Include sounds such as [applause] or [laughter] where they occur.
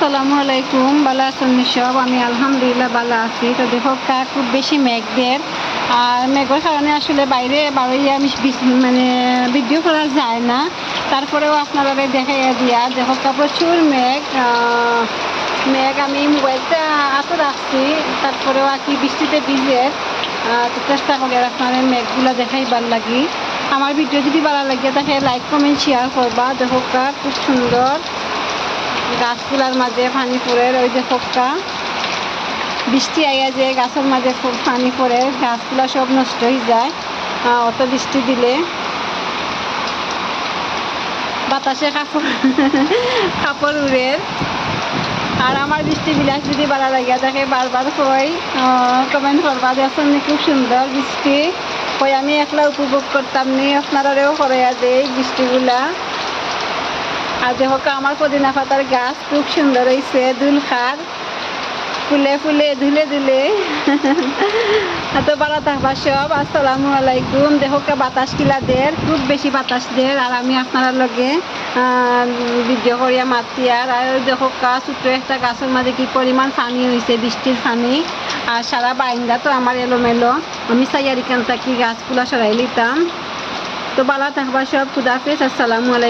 আসসালামু আলাইকুম। ভালো আছেন সব আমি আলহামদুলিল্লাহ ভালো আছি। তো দেখো কা খুব বেশি মেঘ দেয় আর মেঘের কারণে আসলে বাইরে বাড়িয়ে আমি মানে ভিডিও করা যায় না। তারপরেও আপনারা দেখাইয়া দিয়া, দেখো কা প্রচুর মেঘ। মেঘ আমি মোবাইলটা হাতে রাখছি। তারপরেও আর কি বৃষ্টিতে ভিজে। তো চেষ্টা করি আর আপনাদের মেঘগুলো দেখাইবার লাগি। আমার ভিডিও যদি ভালো লাগে তাহলে লাইক কমেন্ট শেয়ার করবা। দেখো কা খুব সুন্দর। গাছগুলার মাঝে পানি পড়ে ওই যে ফোকা বৃষ্টি আইয়া যে গাছের মাঝে পানি পড়ে, গাছগুলা সব নষ্ট হয়ে যায়। অত বৃষ্টি দিলে। বাতাসে কাপড় [laughs] কাপড় উড়ে। আর আমার বৃষ্টি বিলাস যদি ভালো লাগে তাকে বারবার কই কমেন্ট করবা দেখুন খুব সুন্দর বৃষ্টি। কই আমি একলা উপভোগ করতাম নি, আপনারাও করে দেই বৃষ্টিগুলা। আর দেখো আমার পদিনা পাতার গাছ খুব সুন্দর হয়েছে দুল খার। ফুলে ফুলে, ধুলে ধুলে। এত ভালো থাকবা সব, আসসালামু আলাইকুম। দেখো কা বাতাস কিলা দের খুব বেশি বাতাস দের আর আমি আপনার লগে ভিডিও করিয়া মাতি। আর আর দেখো কা ছোট্ট একটা গাছের মাঝে কি পরিমাণ পানি হয়েছে বৃষ্টির পানি আর সারা বাইন্দা তো আমার এলোমেলো। আমি সাইয়ারিখান থাকি, গাছগুলা সরাই লিতাম। তো ভালো থাকবা সব খুদাফেজ আসসালামু আলাইকুম।